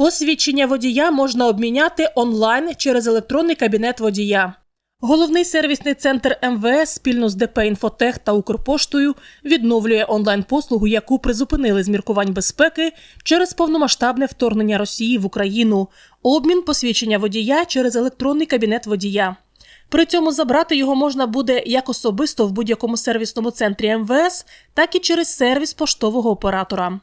Посвідчення водія можна обміняти онлайн через електронний кабінет водія. Головний сервісний центр МВС спільно з ДП «Інфотех» та Укрпоштою відновлює онлайн-послугу, яку призупинили з міркувань безпеки через повномасштабне вторгнення Росії в Україну. Обмін посвідчення водія через електронний кабінет водія. При цьому забрати його можна буде як особисто в будь-якому сервісному центрі МВС, так і через сервіс поштового оператора.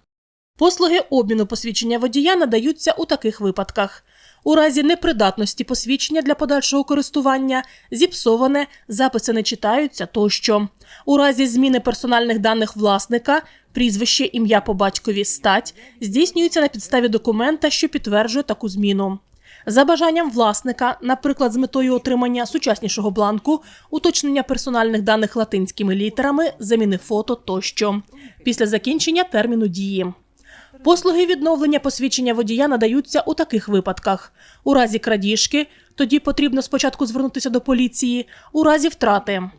Послуги обміну посвідчення водія надаються у таких випадках: у разі непридатності посвідчення для подальшого користування, зіпсоване, записи не читаються тощо. У разі зміни персональних даних власника, прізвище, ім'я по батькові, стать здійснюється на підставі документа, що підтверджує таку зміну. За бажанням власника, наприклад, з метою отримання сучаснішого бланку, уточнення персональних даних латинськими літерами, заміни фото тощо. Після закінчення терміну дії. Послуги відновлення посвідчення водія надаються у таких випадках: у разі крадіжки, тоді потрібно спочатку звернутися до поліції, у разі втрати.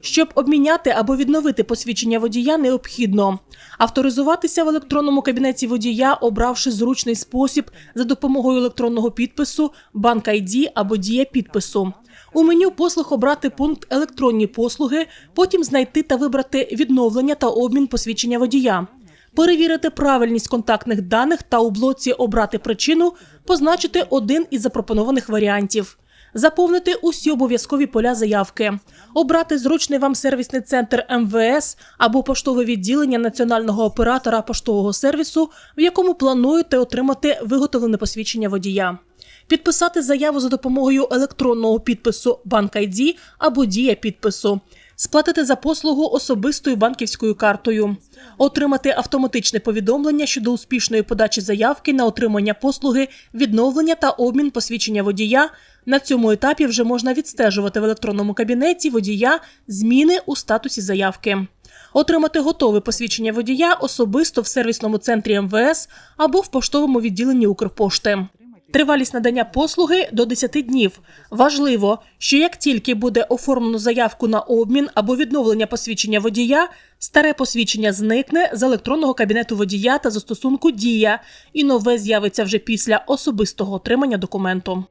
Щоб обміняти або відновити посвідчення водія, необхідно авторизуватися в електронному кабінеті водія, обравши зручний спосіб за допомогою електронного підпису, банк ID або дія підпису. У меню послуг обрати пункт електронні послуги, потім знайти та вибрати відновлення та обмін посвідчення водія. Перевірити правильність контактних даних та у блоці Обрати причину позначити один із запропонованих варіантів. Заповнити усі обов'язкові поля заявки, обрати зручний вам сервісний центр МВС або поштове відділення національного оператора поштового сервісу, в якому плануєте отримати виготовлене посвідчення водія. Підписати заяву за допомогою електронного підпису Банк ID або дія підпису. Сплатити за послугу особистою банківською картою, отримати автоматичне повідомлення щодо успішної подачі заявки на отримання послуги, відновлення та обмін посвідчення водія. На цьому етапі вже можна відстежувати в електронному кабінеті водія зміни у статусі заявки. Отримати готове посвідчення водія особисто в сервісному центрі МВС або в поштовому відділенні Укрпошти. Тривалість надання послуги до 10 днів. Важливо, що як тільки буде оформлено заявку на обмін або відновлення посвідчення водія, старе посвідчення зникне з електронного кабінету водія та застосунку Дія, і нове з'явиться вже після особистого отримання документу.